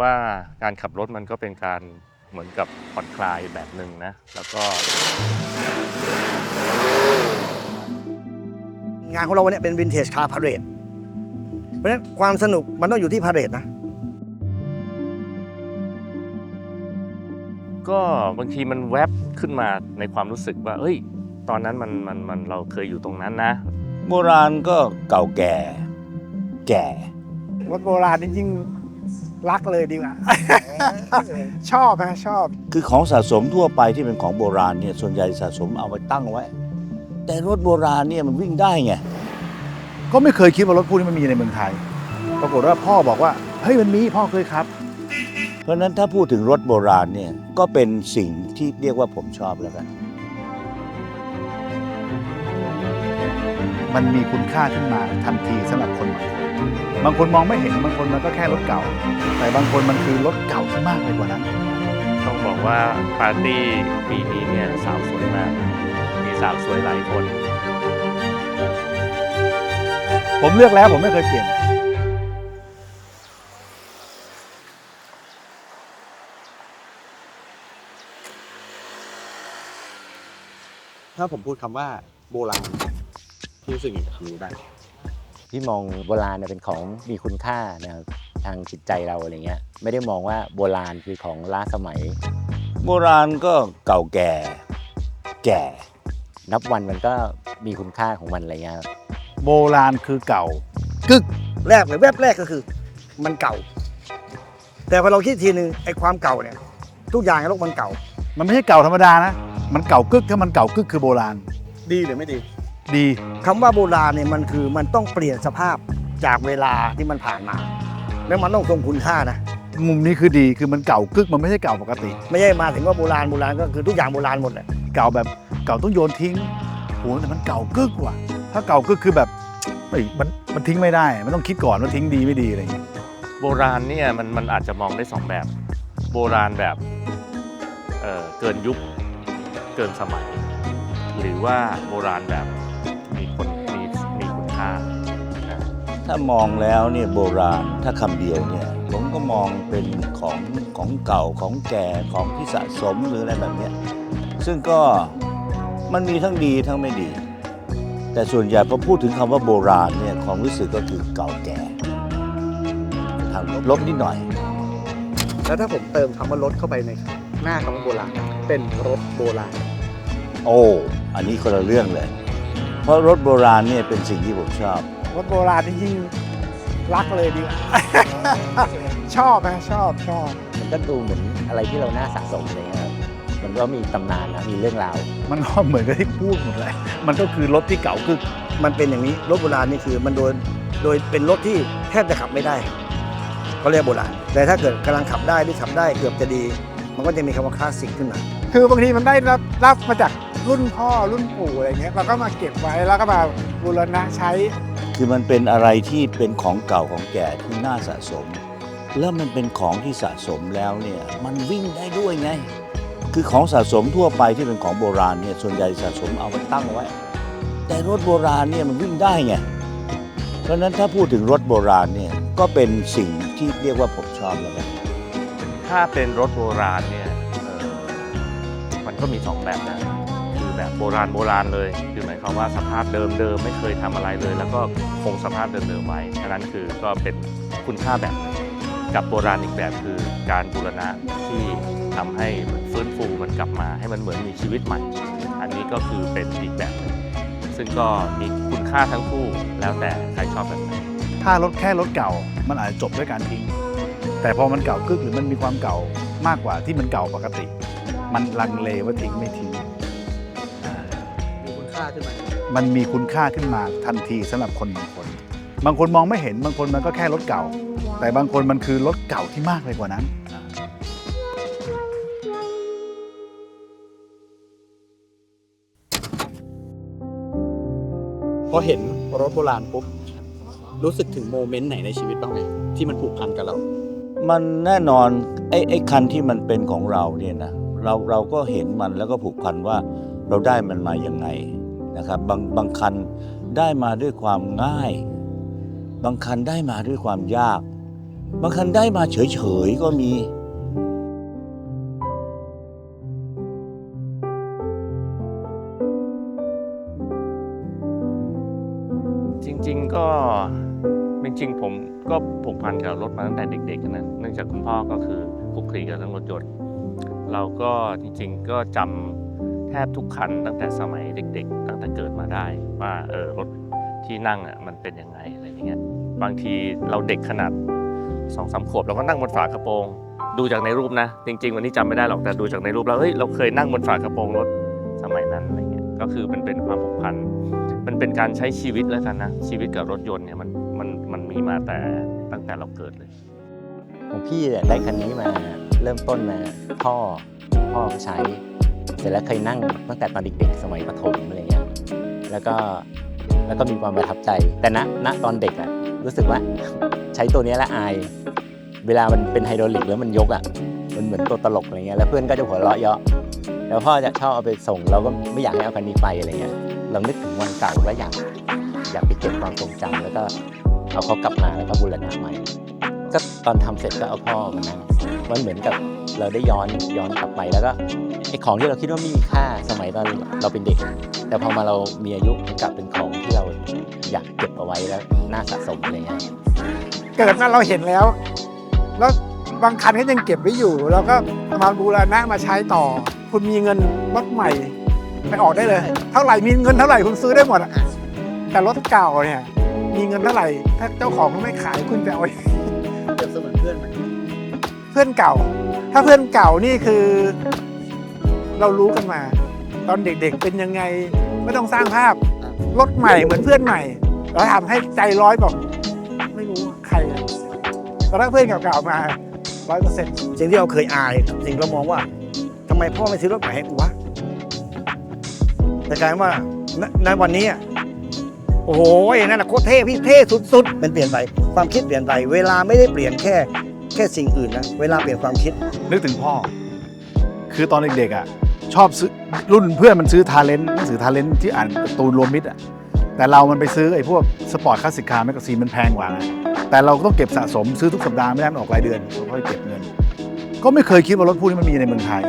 ว่าการขับรถมันก็เป็นการเหมือนกับผ่อนคลายแบบหนึ่งนะ แล้วก็ งานของเราวันนี้เป็นวินเทจคาร์พาเรดเพราะฉะนั้นความสนุกมันต้องอยู่ที่พาเรดนะ ก็บางทีมันแวบขึ้นมาในความรู้สึกว่า เอ้ย ตอนนั้นมันมันมันเราเคยอยู่ตรงนั้นนะ โบราณก็เก่าแก่ แก่รถโบราณนี่ยิ่ง รักเลยดีกว่า ชอบนะชอบ คือของสะสมทั่วไปที่เป็นของโบราณเนี่ยส่วนใหญ่สะสมเอาไปตั้งไว้ แต่รถโบราณเนี่ยมันวิ่งได้ไง ก็ไม่เคยคิดว่ารถพวกนี้มันมีในเมืองไทย ปรากฏว่าพ่อบอกว่า เฮ้ยมันมีพ่อเคยครับ เพราะฉะนั้นถ้าพูดถึงรถโบราณเนี่ยก็เป็นสิ่งที่เรียกว่าผมชอบแล้วกัน มันมีคุณค่าขึ้นมาทันทีสำหรับคนบางคนบางคนมองไม่เห็นบางคนมันก็แค่รถเก่า แต่บางคนมันคือรถเก่าที่มากไปกว่านั้น ต้องบอกว่าปาร์ตี้ปีนี้เนี่ยสาวสวยมาก มีสาวสวยหลายคน ผมเลือกแล้วผมไม่เคยเปลี่ยนถ้าผมพูดคำว่าโบราณพี่ รู้สึกยังไงกับคำนี้บ้างพี่มองโบราณเนี่ยเป็นของมีคุณค่านะครับทางจิตใจเราอะไรเงี้ยไม่ได้มองว่าโบราณคือของล้าสมัย โบราณก็เก่าแก่ แก่ นับวันมันก็มีคุณค่าของมันอะไรเงี้ยครับโบราณคือเก่ากึกแรกเลยแวบแรกก็คือ มันเก่า แต่พอเราคิดทีนึงไอ้ความเก่าเนี่ย ทุกอย่างในโลกมันเก่า มันไม่ใช่เก่าธรรมดานะ มันเก่ากึกถ้ามันเก่ากึกคือโบราณ ดีหรือไม่ดี ดีคำว่าโบราณเนี่ยมันคือมันต้องเปลี่ยนสภาพจากเวลาที่มันผ่านมา แล้วมันต้องทรงคุณค่านะ มุมนี้คือดีคือมันเก่ากึกมันไม่ใช่เก่าปกติ ไม่ใช่มาถึงว่าโบราณโบราณก็คือทุกอย่างโบราณหมดแหละเก่าแบบเก่าต้องโยนทิ้งโหแต่มันเก่ากึกว่ะ ถ้าเก่ากึกคือแบบเอ้ยมันมันทิ้งไม่ได้ มันต้องคิดก่อนว่าทิ้งดีไม่ดีอะไรอย่างเงี้ยโบราณเนี่ยมันมันอาจจะมองได้สองแบบ โบราณแบบเอ่อเกินยุคเกินสมัย หรือว่าโบราณแบบ มีคนมีมีคุณค่านะถ้ามองแล้วเนี่ยโบราณถ้าคำเดียวเนี่ยผมก็มองเป็นของของเก่าของแก่ของที่สะสมหรืออะไรแบบเนี้ยซึ่งก็มันมีทั้งดีทั้งไม่ดี แต่ส่วนใหญ่พอพูดถึงคำว่าโบราณเนี่ยความรู้สึกก็คือเก่าแก่ทางลบนิดหน่อย แล้วถ้าผมเติมคำว่ารถเข้าไปในหน้าคำว่าโบราณเป็นรถโบราณ โอ้ อันนี้คนละเรื่องเลย เพราะรถโบราณเนี่ยเป็นสิ่งที่ผมชอบ รถโบราณนี่ยิ่งรักเลยดีกว่า ชอบนะชอบชอบมันก็ดูเหมือนอะไรที่เราน่าสะสมอะไรเงี้ยครับ มันก็มีตำนานนะมีเรื่องราว มันก็เหมือนกับที่พูดหมดเลยมันก็คือรถที่เก่ากึกมันเป็นอย่างนี้รถโบราณนี่คือมันโดยโดยเป็นรถที่แทบจะขับไม่ได้เขาเรียกโบราณ แต่ถ้าเกิดกำลังขับได้หรือขับได้เกือบจะดี มันก็จะมีคำว่าคลาสสิกขึ้นมาคือบางทีมันได้รับรับมาจาก รุ่นพ่อรุ่นปู่อะไรเงี้ยเราก็มาเก็บไว้แล้วก็มาบูรณะใช้ คือมันเป็นอะไรที่เป็นของเก่าของแก่ที่น่าสะสม แล้วมันเป็นของที่สะสมแล้วเนี่ยมันวิ่งได้ด้วยไง คือของสะสมทั่วไปที่เป็นของโบราณเนี่ยส่วนใหญ่สะสมเอาไปตั้งไว้ แต่รถโบราณเนี่ยมันวิ่งได้ไงเพราะฉะนั้นถ้าพูดถึงรถโบราณเนี่ยก็เป็นสิ่งที่เรียกว่าผมชอบแล้วกันถ้าเป็นรถโบราณเนี่ยเอ่อมันก็มีสองแบบนะคือ แบบโบราณโบราณเลย คือหมายความว่าสภาพเดิมเดิมไม่เคยทำอะไรเลย แล้วก็คงสภาพเดิมเดิมไว้อันนั้นคือก็เป็นคุณค่าแบบหนึ่งกับโบราณอีกแบบคือการบูรณะที่ทำให้ฟื้นฟูมันกลับมา ให้มันเหมือนมีชีวิตใหม่ อันนี้ก็คือเป็นอีกแบบหนึ่งซึ่งก็มีคุณค่าทั้งคู่แล้วแต่ใครชอบแบบไหนถ้ารถแค่รถเก่ามันอาจจะจบด้วยการทิ้ง แต่พอมันเก่ากึกหรือมันมีความเก่ามากกว่าที่มันเก่าปกติ มันลังเลว่าทิ้งไม่ทิ้ง ขึ้นมา มันมีคุณค่าขึ้นมาทันทีสำหรับคนบางคน บางคนมองไม่เห็นบางคนมันก็แค่รถเก่า แต่บางคนมันคือรถเก่าที่มากไปกว่านั้นพอเห็นรถโบราณปุ๊บรู้สึกถึงโมเมนต์ไหนในชีวิตบ้างไหมที่มันผูกพันกับเรา มันแน่นอนไอ้ไอ้คันที่มันเป็นของเราเนี่ยนะเราเราก็เห็นมันแล้วก็ผูกพันว่าเราได้มันมาอย่างไง นะครับบางบางคันได้มาด้วยความง่าย บางคันได้มาด้วยความยาก บางคันได้มาเฉยๆก็มีจริง ๆ ก็จริงๆผมก็ผูกพันกับรถมาตั้งแต่เด็กๆนะเนื่องจากคุณพ่อก็คือคลุกคลีกับเรื่องรถยนต์เราก็จริง ๆ ก็จำ แทบทุกคันตั้งแต่สมัยเด็ก ๆ ตั้งแต่เกิดมาได้ว่าเออรถที่นั่งอะมันเป็นยังไงอะไรอย่างเงี้ยบางทีเราเด็กขนาดสองสามขวบเราก็นั่งบนฝากระโปรง ดูจากในรูปนะ จริง ๆ วันนี้จำไม่ได้หรอกแต่ดูจากในรูปแล้วเฮ้ยเราเคยนั่งบนฝากระโปรงรถสมัยนั้นอะไรเงี้ยก็คือมันเป็นความผูกพันมันเป็นการใช้ชีวิตแล้วกันนะชีวิตกับรถยนต์เนี่ยมันมันมันมีมาแต่ตั้งแต่เราเกิดเลยของพี่ได้คันนี้มาเริ่มต้นมาพ่อพ่อใช้ เสร็จแล้วเคยนั่งตั้งแต่ตอนเด็กๆ สมัยประถมอะไรเงี้ยแล้วก็แล้วก็มีความประทับใจ แต่ณณตอนเด็กอะรู้สึกว่าใช้ตัวนี้ละอาย เวลามันเป็นไฮดรอลิกแล้วมันยกอะมันเหมือนตัวตลกอะไรเงี้ยแล้วเพื่อนก็จะหัวเราะเยาะแล้วพ่อจะชอบเอาไปส่ง เราก็ไม่อยากให้เอาคันนี้ไปอะไรเงี้ยเรานึกถึงวันเก่าแล้วอยากอยากไปเก็บความทรงจำแล้วก็เอาเขากลับมาแล้วก็บูรณะใหม่ ก็ตอนทำเสร็จก็เอาพ่อมานั่งมันเหมือนกับ เราได้ย้อนย้อนกลับไปแล้วก็ไอ้ของที่เราคิดว่าไม่มีค่าสมัยตอนเราเป็นเด็ก แต่พอมาเรามีอายุมันกลับเป็นของที่เราอยากเก็บเอาไว้แล้วน่าสะสมอะไรเงี้ยเกิดมาเราเห็นแล้ว แล้วบางคันก็ยังเก็บไว้อยู่ แล้วก็มาบูรณะมาใช้ต่อ คุณมีเงินรถใหม่ไปออกได้เลย เท่าไหร่มีเงินเท่าไหร่คุณซื้อได้หมดอะแต่รถเก่าเนี่ยมีเงินเท่าไหร่ ถ้าเจ้าของไม่ขายคุณจะเอาเปรียบเสมือนเพื่อนไหมเพื่อนเก่า ถ้าเพื่อนเก่านี่คือ เรารู้กันมา ตอนเด็กๆเป็นยังไง ไม่ต้องสร้างภาพรถใหม่เหมือนเพื่อนใหม่เราทำให้ใจร้อยบอกไม่รู้ใครอะแต่ถ้าเพื่อนเก่าๆมาร้อยเปอร์เซ็นต์สิ่งที่เราเคยอายสิ่งเรามองว่าทำไมพ่อไม่ซื้อรถใหม่ให้กูวะแต่กลายว่าณณวันนี้อะโอ้โหนั่นแหะโคตรเท่พี่เท่สุดๆมันเปลี่ยนไปความคิดเปลี่ยนไป เวลาไม่ได้เปลี่ยนแค่ ค่สิ่งอื่นนะ เวลาเปลี่ยนความคิด นึกถึงพ่อ คือตอนเด็กๆอะชอบซื้อรุ่นเพื่อนมันซื้อทาเลนต์หนังสือทาเลนต์ที่อ่านการ์ตูนรวมมิตรอะแต่เรามันไปซื้อไอ้พวกสปอร์ตคลาสสิกคาร์แมกกาซีนมันแพงกว่าแต่เราก็ต้องเก็บสะสมซื้อทุกสัปดาห์ไม่ได้มันออกรายเดือนเราค่อยเก็บเงิน ก็ไม่เคยคิดว่ารถพวกนี้มันมีในเมืองไทย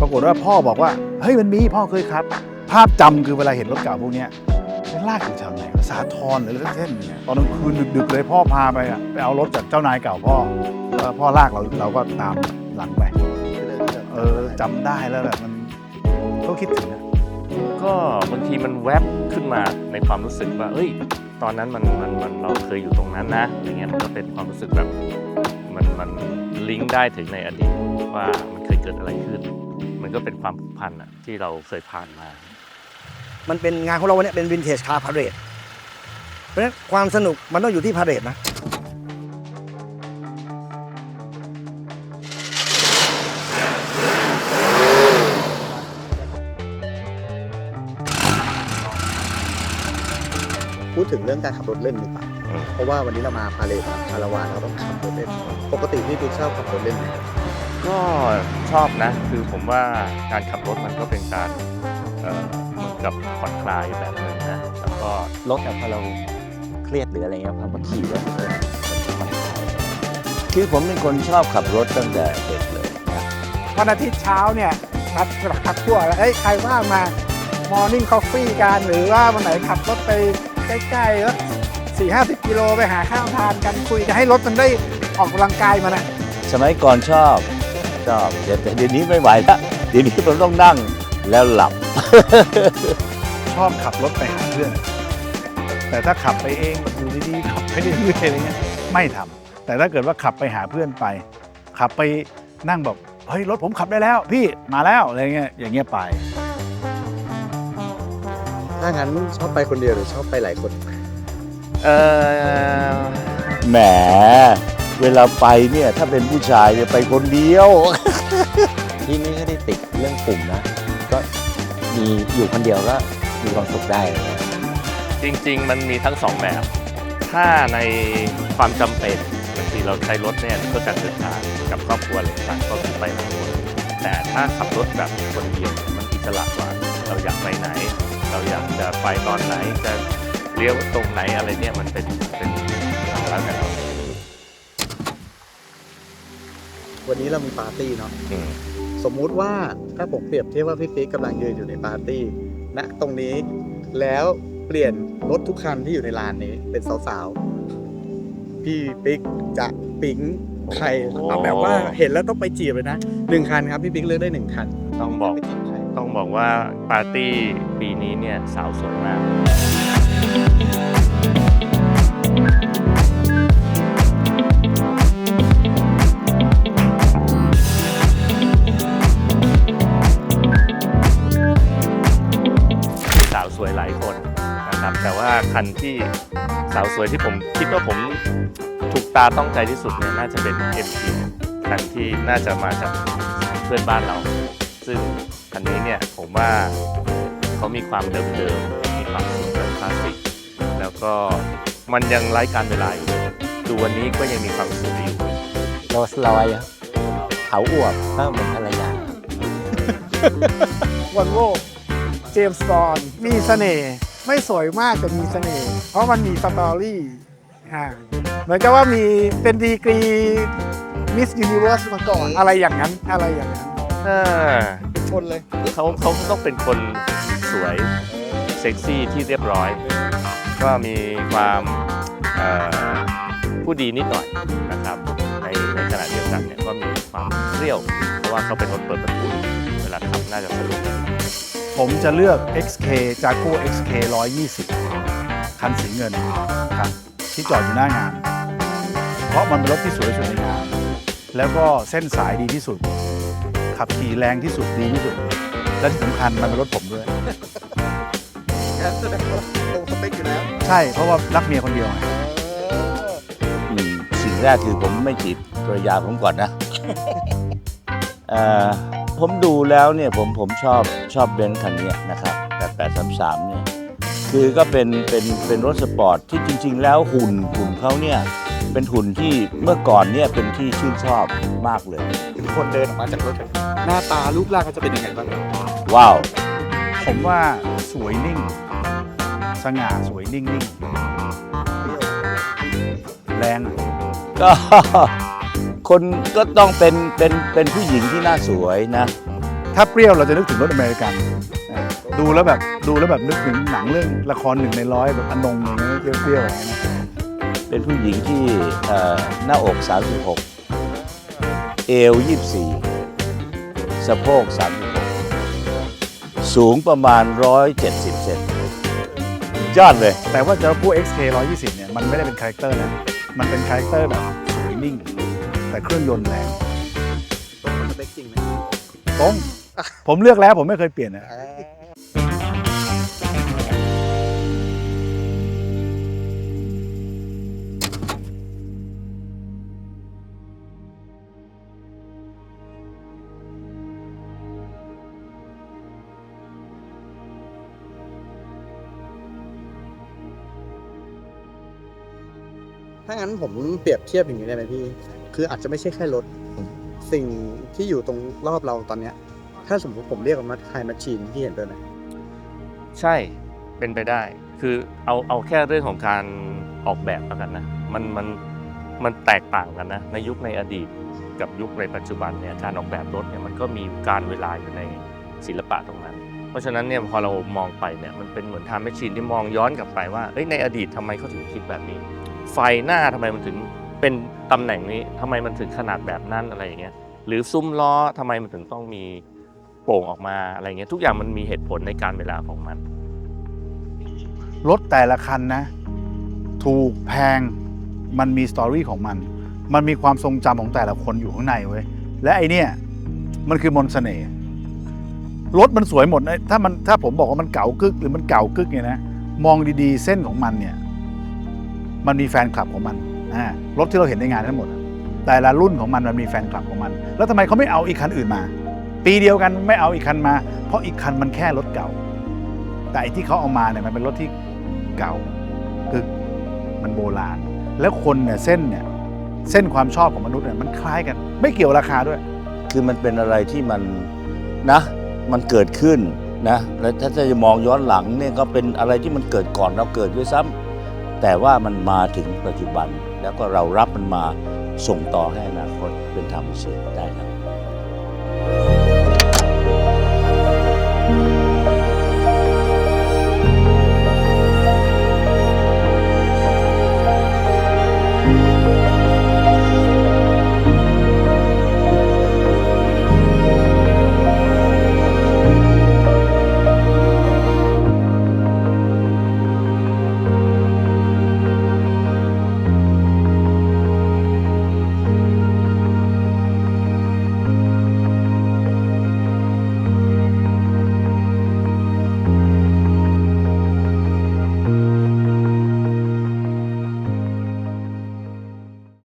ปรากฏว่าพ่อบอกว่าเฮ้ยมันมีพ่อเคยครับ ภาพจำคือเวลาเห็นรถเก่าพวกเนี้ยเป็นลากอยู่แถวไหน สาทรหรืออะไรเส้นเนี่ยตอนกลางคืนดึกๆเลยพ่อพาไปอะไปเอารถจากเจ้านายเก่าพ่อแล้วพ่อลากเราเราก็ตามหลังไป เออจำได้แล้วแบบมันก็คิดถึงอะก็บางทีมันแวบขึ้นมาในความรู้สึกว่า เอ้ย ตอนนั้นมันมันมันเราเคยอยู่ตรงนั้นนะอะไรเงี้ยมันก็เป็นความรู้สึกแบบมันมันลิงก์ได้ถึงในอดีตว่ามันเคยเกิดอะไรขึ้น มันก็เป็นความผูกพันอะที่เราเคยผ่านมา มันเป็นงานของเราเนี่ยเป็นวินเทจคาร์พาเรดเพ ราะฉะนั้นความสนุกมันต้องอยู่ที่พาเรดนะพูดถึงเรื่องการขับรถเล่นดีกว่าอืมเพราะว่าวันนี้เรามาพาเลทคาราวานเราต้องขับรถเล่น ปกติพี่ปิ๊กชอบขับรถเล่นไหมก็ชอบนะ คือผมว่าการขับรถมันก็เป็นการเอ่อเหมือนกับผ่อนคลายแบบหนึ่งนะ แล้วก็รถอะพอเรา เครียดหรืออะไรเงี้ยพอมาขี่รถมันมันคลายคือผมเป็นคนชอบขับรถตั้งแต่เด็กเลยนะวันอาทิตย์เช้าเนี่ยนัดสลักพักทั่วแล้วเอ้ยใครว่างมามอร์นิ่งคอฟฟี่กันหรือว่าวันไหนขับรถไปใกล้ๆแล้วสี่ห้าสิบกิโลไปหาข้าวทานกันคุยจะให้รถมันได้ออกกำลังกายมันะสมัยก่อนชอบชอบแต่แต่เดี๋ยวนี้ไม่ไหวแล้วเดี๋ยวนี้ผมต้องนั่งแล้วหลับ ชอบขับรถไปหาเพื่อน แต่ถ้าขับไปเองแบบอยู่ดีๆขับไปเรื่อยๆอะไรเงี้ยไม่ทำแต่ถ้าเกิดว่าขับไปหาเพื่อนไป ขับไปนั่งแบบเฮ้ยรถผมขับได้แล้ว พี่มาแล้วอะไรเงี้ยอย่างเงี้ยไป ถ้างั้นชอบไปคนเดียวหรือชอบไปหลายคน เออแหมเวลาไปเนี่ยถ้าเป็นผู้ชายจะไปคนเดียวพี่ไม่ได้ติดเรื่องกลุ่มนะ ก็มีอยู่คนเดียวก็มีความสุขได้อะไรเงี้ย จริง ๆ มันมีทั้งสองแบบ ถ้าในความจำเป็นบางทีเราใช้รถเนี่ยเพื่อการเดินทางกับครอบครัวอะไรต่างๆก็คือไปหลายคนแต่ถ้าขับรถแบบคนเดียวเนี่ยมันอิสระกว่าเราอยากไปไหน เราอยากจะไปตอนไหนจะเลี้ยวตรงไหนอะไรเนี่ยมันเป็นเป็นทางแล้วแต่เราวันนี้เรามีปาร์ตี้เนาะอืมสมมุติว่าถ้าผมเปรียบเทียบว่าพี่ปิ๊กกำลังยืนอยู่ในปาร์ตี้ณตรงนี้แล้ว เปลี่ยนรถทุกคันที่อยู่ในลานนี้ เป็นสาวๆ พี่ปิ๊กจะปิ๊งใครเอาแบบว่าเห็นแล้วต้องไปจีบเลยนะหนึ่งคันครับพี่ปิ๊กเลือกได้หนึ่งคันต้องบอกไปจีบใครต้องบอกว่าปาร์ตี้ปีนี้เนี่ยสาวสวยมาก ครับแต่ว่าคันที่สาวสวยที่ผมคิดว่าผมถูกตาต้องใจที่สุดเนี่ยน่าจะเป็น MT คันที่น่าจะมาจากเพื่อนบ้านเรา ซึ่งคันนี้เนี่ยผมว่าเขามีความเดิมๆมีความสวยแบบคลาสสิกแล้วก็มันยังไร้การเวลาอยู่ดูวันนี้ก็ยังมีความสวยอยู่โรสลอยอะเขาอวบก็เหมือนภรรยาวันโวเจมส์บอลมีเสน่ห์ ไม่สวยมากแต่มีเสน่ห์เพราะมันมีสตอรี่อ่าเหมือนกับว่ามีเป็นดีกรีมิสยูนิเว r ร์สมาก่อนอะไรอย่างนั้นอะไรอย่างนั้นเออชนเลยเขาเขาต้องเป็นคนสวยเซ็กซี่ที่เรียบร้อย ก็มีความเอ่อผู้ดีนิดหน่อยนะครับในในขณะเดียวกันเนี่ยก็มีความเปรี้ยว เพราะว่าเขาเป็นรถเปิดประทุนเวลาขับน่าจะสนุก ผมจะเลือก XK Jaco XK 120 คันสีเงินครับที่จอดอยู่หน้างาน เพราะมันเป็นรถที่สวยที่สุดในงาน แล้วก็เส้นสายดีที่สุด ขับขี่แรงที่สุดดีที่สุด และที่สำคัญมันเป็นรถผมด้วยงั้นแสดงว่าตรงสเปคอยู่แล้วใช่เพราะว่ารักเมียคนเดียวไงอืมสิ่งแรกคือผมไม่จีบภรรยาผมก่อนนะ เอ่อ ผมดูแล้วเนี่ยผมผมชอบชอบเบนซ์คันเนี้ยนะครับแต่833เนี่ยคือก็เป็นเป็นเป็นรถสปอร์ตที่จริง ๆ แล้วหุ่นหุ่นเขาเนี่ยเป็นหุ่นที่เมื่อก่อนเนี่ยเป็นที่ชื่นชอบมากเลยคนเดินออกมาจากรถกันหน้าตารูปร่างเขาจะเป็นยังไงบ้างครับว้าว ผมว่าสวยนิ่ง สง่าสวยนิ่งนิ่งแรงก็ คนก็ต้องเป็นเป็นเป็นผู้หญิงที่น่าสวยนะ ถ้าเปรี้ยวเราจะนึกถึงรถอเมริกันนะดูแล้วแบบดูแล้วแบบนึกถึงหนังเรื่องละครหนึ่งในร้อยแบบอนงอย่างเงี้ยเปรี้ยวๆอย่างเงี้ยนะเป็นผู้หญิงที่เอ่อหน้าอก 36 เอว 24 สะโพก 36 สูงประมาณ 170 เซนยอดเลย แต่ว่าจะพูด XK 120เนี่ยมันไม่ได้เป็นคาแรคเตอร์นะมันเป็นคาแรคเตอร์แบบสวยนิ่ง แต่เครื่องยนต์แรงตรงสเปคจริงไหมตรง ผมเลือกแล้วผมไม่เคยเปลี่ยนนะ ถ้างั้นผมเปรียบเทียบอย่างนี้ได้ไหมพี่ คืออาจจะไม่ใช่แค่รถ สิ่งที่อยู่ตรงรอบเราตอนเนี้ย ถ้าสมมติผมเรียกมันว่าไฮแมชชีนที่เห็นด้วยไหมใช่เป็นไปได้คือเอาเอาแค่เรื่องของการออกแบบแล้วกันนะมันมันมันแตกต่างกันนะในยุคในอดีตกับยุคในปัจจุบันเนี่ยการออกแบบรถเนี่ยมันก็มีการเวลาอยู่ในศิลปะตรงนั้น เพราะฉะนั้นเนี่ยพอเรามองไปเนี่ยมันเป็นเหมือนทำแมชชีนที่มองย้อนกลับไปว่าเอ้ยในอดีตทำไมเขาถึงคิดแบบนี้ ไฟหน้าทำไมมันถึงเป็นตำแหน่งนี้ทำไมมันถึงขนาดแบบนั้นอะไรอย่างเงี้ยหรือซุ้มล้อทำไมมันถึงต้องมีโป่งออกมาอะไรเงี้ยทุกอย่างมันมีเหตุผลในการเวลาของมันรถแต่ละคันนะ ถูกแพงมันมีสตอรี่ของมัน มันมีความทรงจำของแต่ละคนอยู่ข้างในเว้ยและไอเนี่ยมันคือมนต์เสน่ห์รถมันสวยหมดนะถ้ามันถ้าผมบอกว่ามันเก่ากึกหรือมันเก่ากึกเนี่ยนะมองดีๆ เส้นของมันเนี่ย มันมีแฟนคลับของมันรถที่เราเห็นในงานทั้งหมด แต่ละรุ่นของมันมันมีแฟนคลับของมัน แล้วทำไมเขาไม่เอาอีกคันอื่นมา ปีเดียวกันไม่เอาอีกคันมา เพราะอีกคันมันแค่รถเก่า แต่อที่เขาเอามาเนี่ยมันเป็นรถที่เก่ากึกมันโบราณ แล้วคนเนี่ยเส้นเนี่ยเส้นความชอบของมนุษย์เนี่ยมันคล้ายกัน ไม่เกี่ยวราคาด้วย คือมันเป็นอะไรที่มันนะ มันเกิดขึ้นนะแล้วถ้าจะมองย้อนหลังเนี่ยก็เป็นอะไรที่มันเกิดก่อนเราเกิดด้วยซ้ำ แต่ว่ามันมาถึงปัจจุบัน แล้วก็เรารับมันมาส่งต่อให้อนาคตเป็นธรรมเสียได้ครับ